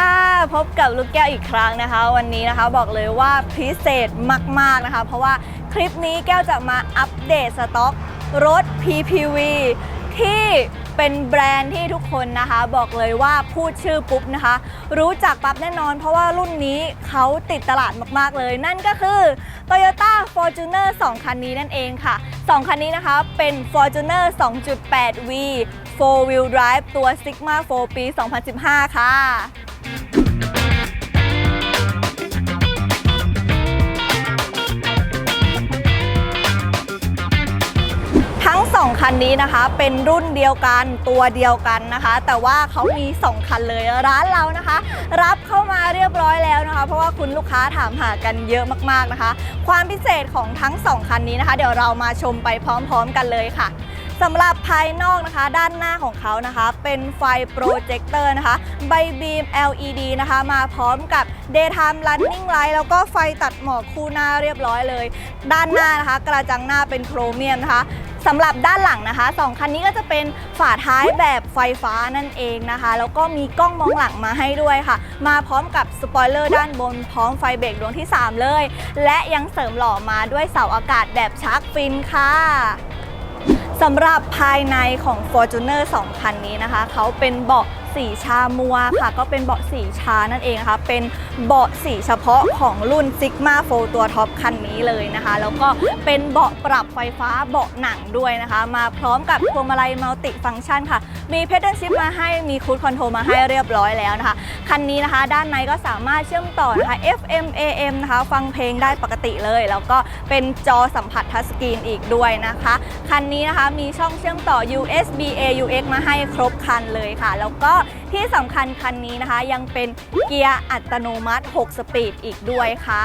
ค่ะ พบกับลูกแก้วอีกครั้งนะคะ วันนี้นะคะบอกเลยว่าพิเศษมาก ๆ นะคะ เพราะว่าคลิปนี้แก้วจะมาอัปเดตสต็อกรถ PPV ที่เป็นแบรนด์ที่ทุกคนนะคะ บอกเลยว่าพูดชื่อปุ๊บนะคะ รู้จักปั๊บแน่นอน เพราะว่ารุ่นนี้เขาติดตลาดมากๆเลย นั่นก็คือ Toyota Fortuner 2 คันนี้นั่นเองค่ะ 2 คันนี้นะคะเป็น Fortuner 2.8V 4 Wheel Drive ตัว Sigma 4 ปี 2015 ค่ะ ทั้ง 2 คันนี้นะคะเป็นรุ่นเดียวกันตัวเดียวกันนะคะ แต่ว่าเขามี 2 คันเลยร้านเรานะคะ รับเข้ามาเรียบร้อยแล้วนะคะ เพราะว่าคุณลูกค้าถามหากันเยอะมากๆนะคะ ความพิเศษของทั้ง 2 คันนี้นะคะ เดี๋ยวเรามาชมไปพร้อม ๆ กันเลยค่ะ สำหรับภายนอกนะคะ ด้านหน้าของเขานะคะ เป็นไฟโปรเจคเตอร์นะคะ ใบบีม LED นะคะ มาพร้อมกับ Daytime Running Light แล้วก็ไฟตัดหมอกคู่หน้าเรียบร้อยเลย ด้านหน้านะคะ กระจังหน้าเป็นโครเมียมนะคะสำหรับด้านหลังนะคะสองคันนี้ก็จะเป็นฝาท้ายแบบไฟฟ้านั่นเองนะคะ แล้วก็มีกล้องมองหลังมาให้ด้วยค่ะ มาพร้อมกับสปอยเลอร์ด้านบนพร้อมไฟเบรกดวงที่ 3 เลย และยังเสริมหล่อมาด้วยเสาอากาศแบบชาร์กฟินค่ะ สำหรับภายในของ Fortuner 2 คันนี้นะคะ เขาเป็นเบาะสีชามัวค่ะ ก็เป็นเบาะสีชานั่นเองนะคะ เป็นเบาะสีเฉพาะของรุ่น Sigma 4ตัวท็อปคันนี้เลยนะคะ แล้วก็เป็นเบาะปรับไฟฟ้าเบาะหนังด้วยนะคะ มาพร้อมกับพวงมาลัยมัลติฟังก์ชันค่ะ มีเพด a l ชิ f มาให้มีคู i คอนโทรลมาให้เรียบร้อยแล้วนะคะ คันนี้นะคะ ด้านในก็สามารถเชื่อมต่อนะคะ FM AM นะคะ ฟังเพลงได้ปกติเลย แล้วก็ เป็นจอสัมผัสทัชสกรีนอีกด้วยนะคะ คันนี้นะคะมีช่องเชื่อมต่อ USB AUX มาให้ครบคันเลยค่ะ แล้วก็ที่สำคัญคันนี้นะคะยังเป็นเกียร์อัตโนมัติ 6 สปีดอีกด้วยค่ะ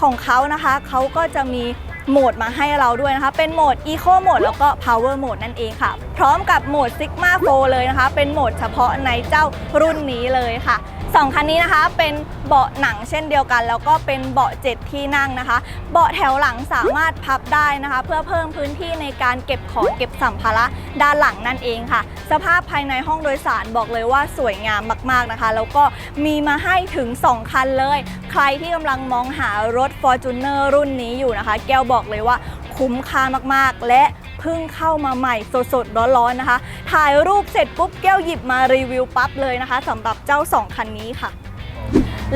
ของเขานะคะเขาก็จะมีโหมดมาให้เราด้วยนะคะ เป็นโหมด Eco Mode แล้วก็ Power Mode นั่นเองค่ะ พร้อมกับโหมด Sigma 4เลยนะคะ เป็นโหมดเฉพาะในเจ้ารุ่นนี้เลยค่ะ สองคันนี้นะคะเป็นเบาะหนังเช่นเดียวกัน แล้วก็เป็นเบาะเจ็ดที่นั่งนะคะ เบาะแถวหลังสามารถพับได้นะคะ เพื่อเพิ่มพื้นที่ในการเก็บของเก็บสัมภาระด้านหลังนั่นเองค่ะ สภาพภายในห้องโดยสารบอกเลยว่าสวยงามมากๆนะคะ แล้วก็มีมาให้ถึง 2 คันเลย ใครที่กำลังมองหารถ Fortuner รุ่นนี้อยู่นะคะ แก้วบอกเลยว่าคุ้มค่ามากๆ และ เพิ่งเข้ามาใหม่สดๆร้อนๆนะคะ ถ่ายรูปเสร็จปุ๊บแก้วหยิบมารีวิวปั๊บเลยนะคะสำหรับเจ้า 2 คันนี้ค่ะ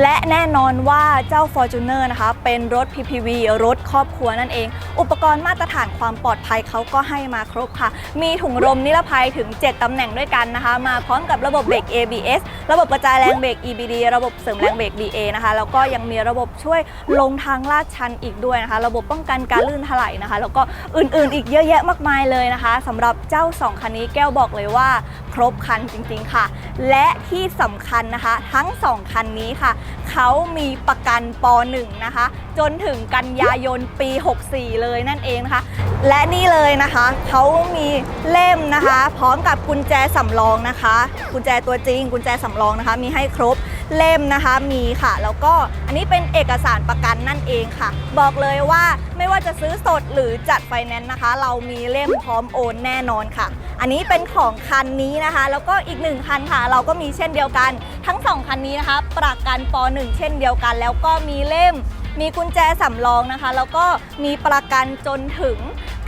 และแน่นอนว่าเจ้า Fortuner นะคะ เป็นรถ PPV รถครอบครัวนั่นเอง อุปกรณ์มาตรฐานความปลอดภัยเขาก็ให้มาครบค่ะ มีถุงลมนิรภัยถึง 7 ตำแหน่งด้วยกันนะคะ มาพร้อมกับระบบเบรก ABS ระบบกระจายแรงเบรก EBD ระบบเสริมแรงเบรก BA นะคะ แล้วก็ยังมีระบบช่วยลงทางลาดชันอีกด้วยนะคะ ระบบป้องกันการลื่นถลายนะคะ แล้วก็อื่นๆ อีกเยอะแยะมากมายเลยนะคะสำหรับเจ้า 2 คันนี้แก้วบอกเลยว่าครบคันจริงๆค่ะ และที่สำคัญนะคะ ทั้ง 2 คันนี้ค่ะ เขามีประกันป .1 นะคะ จนถึงกันยายนปี 64 เลยนั่นเองนะคะ และนี่เลยนะคะเขามีเล่มนะคะ พร้อมกับกุญแจสำรองนะคะ กุญแจตัวจริง กุญแจสำรองนะคะ มีให้ครบเล่มนะคะมีค่ะ แล้วก็อันนี้เป็นเอกสารประกันนั่นเองค่ะ บอกเลยว่าไม่ว่าจะซื้อสดหรือจัดไฟแนนซ์นะคะ เรามีเล่มพร้อมโอนแน่นอนค่ะ อันนี้เป็นของคันนี้นะคะ แล้วก็อีกหนึ่งคันค่ะ เราก็มีเช่นเดียวกัน ทั้งสองคันนี้นะคะ ประกันป .1 เช่นเดียวกัน แล้วก็มีเล่ม มีกุญแจสำรองนะคะ แล้วก็มีประกันจนถึง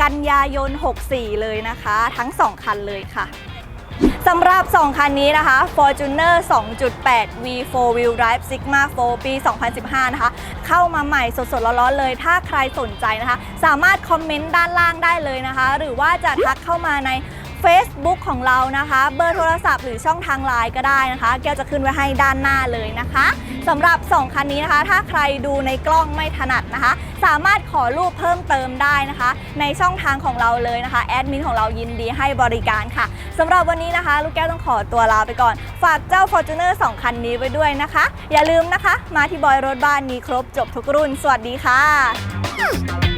กันยายน 64 เลยนะคะ ทั้ง 2 คันเลยค่ะสำหรับ 2 คันนี้นะคะ Fortuner 2.8 V4 Wheel Drive Sigma 4 ปี 2015 นะคะ เข้ามาใหม่สดๆ ร้อนๆเลย ถ้าใครสนใจนะคะ สามารถคอมเมนต์ด้านล่างได้เลยนะคะ หรือว่าจะทักเข้ามาใน Facebook ของเรานะคะ เบอร์โทรศัพท์หรือช่องทางไลน์ก็ได้นะคะ แก้วจะขึ้นไว้ให้ด้านหน้าเลยนะคะสำหรับ 2 คันนี้นะคะ ถ้าใครดูในกล้องไม่ถนัดนะคะ สามารถขอรูปเพิ่มเติมได้นะคะ ในช่องทางของเราเลยนะคะแอดมินของเรายินดีให้บริการค่ะสำหรับวันนี้นะคะ ลูกแก้วต้องขอตัวลาไปก่อน ฝากเจ้า Fortuner 2 คันนี้ไว้ด้วยนะคะ อย่าลืมนะคะ มาที่บอยรถบ้านมีครบจบทุกรุ่น สวัสดีค่ะ